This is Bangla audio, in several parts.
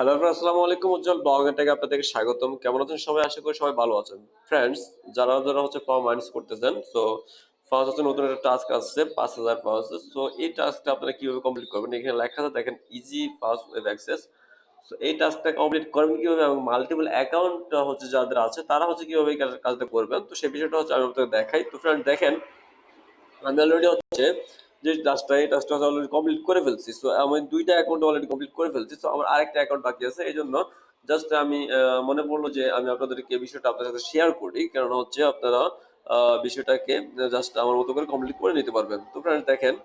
হ্যালো আসসালামু আলাইকুম উজ্জ্বল ব্লগ থেকে আপনাদেরকে স্বাগতম। কেমন আছেন সবাই? আশা করি সবাই ভালো আছেন। ফ্রেন্ডস যারা যারা হচ্ছে ফর্ম মাইনাস করতেছেন সো ফার্স্ট হচ্ছে নতুন একটা টাস্ক আসছে, পাঁচ হাজার আছে সো এই টাস্কটা আপনারা কীভাবে কমপ্লিট করবেন? এখানে লেখা আছে, দেখেন easy fast web access so এই টাস্কটা কমপ্লিট করবেন কীভাবে এবং মাল্টিপল অ্যাকাউন্ট হচ্ছে যাদের আছে, তারা হচ্ছে কীভাবে কাজটা করবেন? তো সেই বিষয়টা হচ্ছে আমি আপনাদের দেখাই। তো ফ্রেন্ড দেখেন, আমি অলরেডি হচ্ছে যে টাস্কটা এই টাস্কটা অলরেডি কমপ্লিট করে ফেলছি। সো আমি দুইটা অ্যাকাউন্ট অলরেডি কমপ্লিট করে ফেলছি। সো আমার আরেকটা অ্যাকাউন্ট বাকি আছে। এই জন্য জাস্ট আমি মনে পড়ল যে আমি আপনাদেরকে বিষয়টা আপনাদের সাথে শেয়ার করি। কারণ হচ্ছে আপনারা বিষয়টাকে জাস্ট আমার মতো করে কমপ্লিট করে নিতে পারবেন। তো ফ্রেন্ডস দেখেন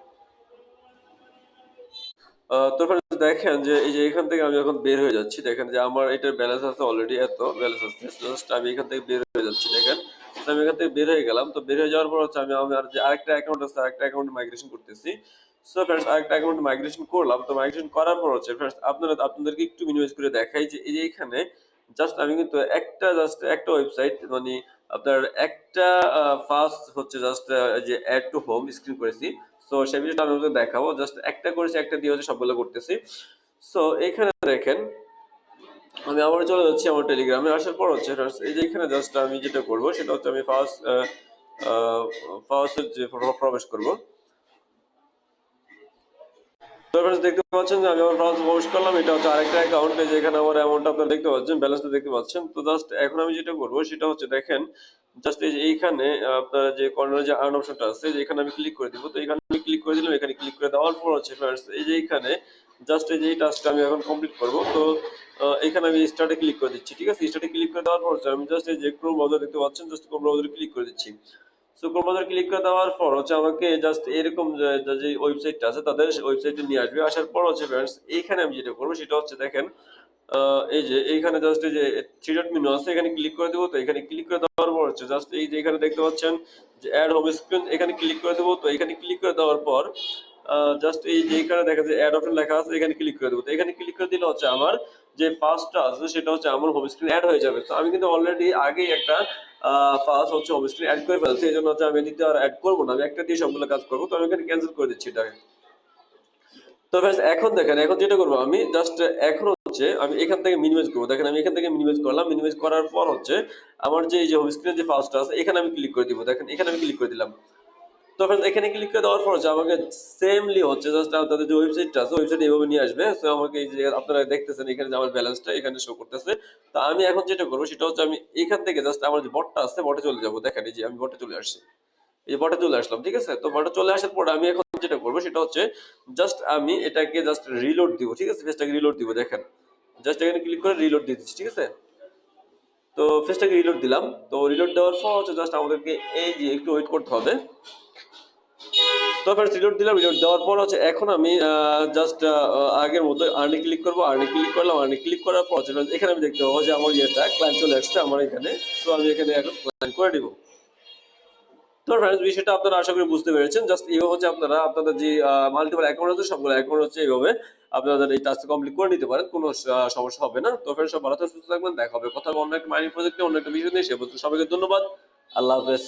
তো friends, দেখেন যে এই যে এখান থেকে আমি এখন বের হয়ে যাচ্ছি। দেখেন যে আমার এটার ব্যালেন্স আছে অলরেডি এত ব্যালেন্স আছে। জাস্ট আমি এখান থেকে বের হয়ে যাচ্ছি। দেখেন আমি এখান থেকে বের হয়ে গেলাম। তো বের হয়ে যাওয়ার পর হচ্ছে আমি আমার যে আরেকটা অ্যাকাউন্ট আছে, আরেকটা অ্যাকাউন্টে মাইগ্রেশন করতেছি। সো ফ্রেন্ডস আরেকটা অ্যাকাউন্ট মাইগ্রেশন করলাম। তো মাইগ্রেশন করার পর হচ্ছে ফ্রেন্ডস আপনারা, আপনাদেরকে একটু মিনিমাইজ করে দেখাই যে, এই যে এখানে জাস্ট আমি কিন্তু একটা জাস্ট একটা ওয়েবসাইট মানে আপনার একটা ফার্স্ট হচ্ছে জাস্ট যে অ্যাড টু হোম স্ক্রিন করেছি। সো সেই বিষয়টা আমি দেখাবো। জাস্ট একটা করেছি, একটা দিয়ে হচ্ছে সবগুলো করতেছি। সো এখানে দেখেন আমি আবার চলে যাচ্ছি আমার টেলিগ্রামে আসার পর হচ্ছে এই যে এখানে জাস্ট আমি যেটা করব, সেটা হচ্ছে আমি ফার্স্ট ফার্স্ট যে প্রবেশ করব। দেখতে পাচ্ছেন যে আমি আমার ব্রাউজ প্রবেশ করলাম। এটা হচ্ছে আরেকটা অ্যাকাউন্ট যেখানে আমার অ্যামাউন্টটা আপনারা দেখতে পাচ্ছেন ব্যালেন্সটা দেখতে পাচ্ছেন। তো জাস্ট এখন আমি যেটা করব, সেটা হচ্ছে দেখেন জাস্ট এই যে এইখানে আপনার যে কর্নারে যে আর্ন অপশনটা আছে, যে এখানে আমি ক্লিক করে দিব। তো এখানে আমি ক্লিক করে দিলাম, এখানে ক্লিক করে দেওয়ার পর হচ্ছে ফ্রেন্ডস এই যে এখানে জাস্ট এই যে এই টাস্কটা আমি এখন কমপ্লিট করব। তো এখানে আমি স্টার্টে ক্লিক করে দিচ্ছি, ঠিক আছে? স্টার্টে ক্লিক করে দেওয়ার পর আমি জাস্ট এই যে ক্রোম ব্রাউজার দেখতে পাচ্ছেন জাস্ট ক্রোম ব্রাউজারে ক্লিক করে দিচ্ছি। সো ক্রোম ব্রাউজার ক্লিক করে দেওয়ার পর হচ্ছে আমাকে জাস্ট এরকম যে ওয়েবসাইটটা আছে, তাদের ওয়েবসাইটে নিয়ে আসবে। আসার পর হচ্ছে ফ্রেন্ডস এইখানে আমি যেটা করব, সেটা হচ্ছে দেখেন এই যে এইখানে জাস্ট এই যে থ্রি ডট মেনু আছে, এখানে ক্লিক করে দেবো, তো এখানে ক্লিক করে দেওয়ার পর হচ্ছে জাস্ট এই যে এখানে দেখতে পাচ্ছেন যে অ্যাড হোম স্ক্রিন এখানে ক্লিক করে দেবো, তো এখানে ক্লিক করে দেওয়ার পর জাস্ট এই যে এখানে দেখা যায় অ্যাড অপশন লেখা আছে, এখানে ক্লিক করে দেবো। তো এখানে ক্লিক করে দিলে হচ্ছে আমার যে ফার্স্টটা আছে, সেটা হচ্ছে আমার হোম স্ক্রিন অ্যাড হয়ে যাবে। তো আমি কিন্তু অলরেডি আগেই একটা ফার্স্ট হচ্ছে হোম স্ক্রিন অ্যাড করে ফেলছি এই জন্য হচ্ছে আমি দ্বিতীয় আর অ্যাড করব না, আমি একটা দিয়ে সবগুলো কাজ করব, তো আমি এখানে ক্যান্সেল করে দিচ্ছি এটাকে। তো এখন দেখেন, এখন যেটা করব আমি জাস্ট এখন হচ্ছে, আমি এখান থেকে মিনিমাইজ করব। দেখেন, আমি এখান থেকে মিনিমাইজ করলাম। মিনিমাইজ করার পর হচ্ছে, আমার যে, এই যে স্ক্রিনে যে ফার্স্ট আছে, এখানে আমি ক্লিক করে দিব। দেখেন, এখানে আমি ক্লিক করে দিলাম। তো এখানে ক্লিক করে দেওয়ার পর হচ্ছে, আমাকে সেমলি হচ্ছে জাস্ট তাদের যে ওয়েবসাইটটা আছে ওয়েবসাইট এইভাবে নিয়ে আসবে। সো আমাকে এই যে, আপনারা দেখতেছেন, এখানে যে আমার ব্যালেন্সটা এখানে শো করতেছে। তো আমি এখন যেটা করব, সেটা হচ্ছে, আমি এখান থেকে জাস্ট আমার যে বটটা আছে বটে চলে যাব। দেখেন, এই যে আমি বটে চলে আসছি। এই যে বটে চলে আসলাম, ঠিক আছে? তো বটে চলে আসার পর আমি এখন যেটা করব, সেটা হচ্ছে জাস্ট আমি এটাকে জাস্ট রিলোড দিব, ঠিক আছে? ফেসটাকে রিলোড দিব, দেখেন। জাস্ট এখানে ক্লিক করে রিলোড দিয়ে দিচ্ছি, ঠিক আছে? তো ফেসটাকে রিলোড দিলাম। তো রিলোড দেওয়ার পর হচ্ছে জাস্ট আমাদেরকে এই যে একটু ওয়েট করতে হবে। তো ফ্রেন্ডস রিলোড দিলাম রিলোড দেওয়ার পর হচ্ছে এখন আমি জাস্ট আগের মতো আর্নি ক্লিক করব আর্নি ক্লিক করলাম আর্নি ক্লিক করার পর এখানে আমি দেখতে পাবো যে আমার ইয়েটা ক্লায়েন্ট চলে আসছে আমার এখানে। তো আমি এখানে এখন ক্লায়েন্ট করে দিব তো ফ্রেন্ডস বিষয়টা আপনারা আশা করি বুঝতে পেরেছেন। জাস্ট এইভাবে হচ্ছে আপনারা আপনাদের যে মাল্টিপল অ্যাকাউন্ট আছে সবগুলো অ্যাকাউন্ট হচ্ছে এইভাবে আপনাদের এই টাস্ক কমপ্লিট করে নিতে পারেন, কোনো সমস্যা হবে না। তো ফ্রেন্ডস সব ভালো সুস্থ থাকবেন, দেখা হবে কথা হবে অন্য একটা মাইনিং প্রজেক্টে অন্য একটা বিষয় নিয়ে, সে সবাইকে ধন্যবাদ। আল্লাহ হাফেজ।